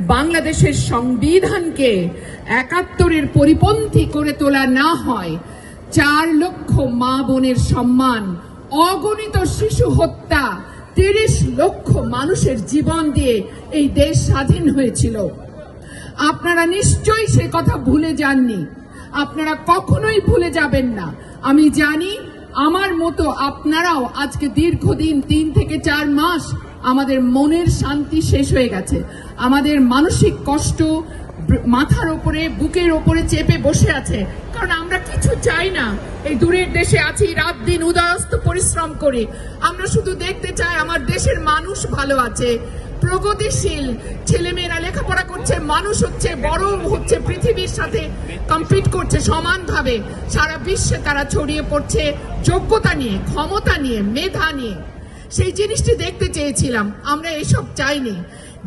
বাংলাদেশের সংবিধানকে একাত্তরের পরিপন্থী করে তোলা না হয়, চার লক্ষ মা বোনের সম্মান, অগণিত শিশু হত্যা, তিরিশ লক্ষ মানুষের জীবন দিয়ে এই দেশ স্বাধীন হয়েছিল। আপনারা নিশ্চয়ই সে কথা ভুলে যাননি। আপনারা কখনোই ভুলে যাবেন না। আমি জানি আমার মতো আপনারাও আজকে দীর্ঘদিন তিন থেকে চার মাস আমাদের মনের শান্তি শেষ হয়ে গেছে। আমাদের মানসিক কষ্ট মাথার ওপরে, বুকের ওপরে চেপে বসে আছে। কারণ আমরা কিছু চাই না। এই দূরের দেশে আছি, রাত দিন উদয়স্ত পরিশ্রম করি। আমরা শুধু দেখতে চাই আমার দেশের মানুষ ভালো আছে। প্রগতিশীল ছেলেমেয়েরা লেখাপড়া করছে, মানুষ হচ্ছে, বড় হচ্ছে, পৃথিবীর সাথে কম্পিট করছে সমানভাবে। সারা বিশ্বে তারা ছড়িয়ে পড়ছে যোগ্যতা নিয়ে, ক্ষমতা নিয়ে, মেধা নিয়ে। সেই জিনিসটি দেখতে চেয়েছিলাম, আমরা এসব চাইনি।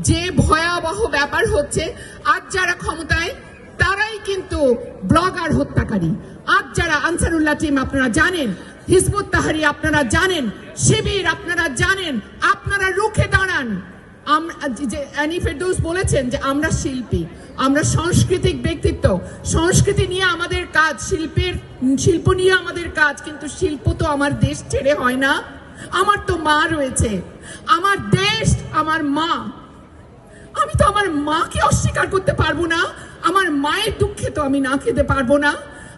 যে ভয়াবহ ব্যাপার হচ্ছে, আজ যারা ক্ষমতায়, তারাই কিন্তু ব্লগার, হত্যাকারী। আজ যারা আনসারুল্লাহ টিম, আপনারা জানেন, হিজবুত তাহারি, আপনারা জানেন, শিবির, আপনারা জানেন, আপনারা রুখে দাঁড়ান। অ্যানি ফেরদৌস বলেছেন যে আমরা শিল্পী, আমরা সাংস্কৃতিক ব্যক্তিত্ব। সংস্কৃতি নিয়ে আমাদের কাজ, শিল্পের, শিল্প নিয়ে আমাদের কাজ, কিন্তু শিল্প তো আমার দেশ ছেড়ে হয় না। আমার তো মা রয়েছে। আমার দেশ, আমার মা। আমি তো আমার মাকে অস্বীকার করতে পারব না। আমার মায়ের দুঃখে তো আমি না খেতে পারব না।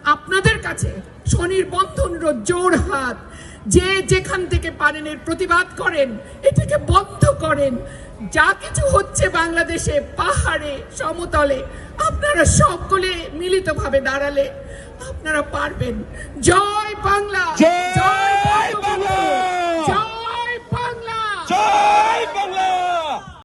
আপনাদের কাছে স্বনির্বন্ধন জোর হাত। যে যেখান থেকে পারেন এর প্রতিবাদ করেন, এটাকে বন্ধ করেন। যা কিছু হচ্ছে বাংলাদেশে পাহাড়ে, সমতলে, আপনারা সকলে মিলিতভাবে দাঁড়ালে আপনারা পারবেন। জয় বাংলা!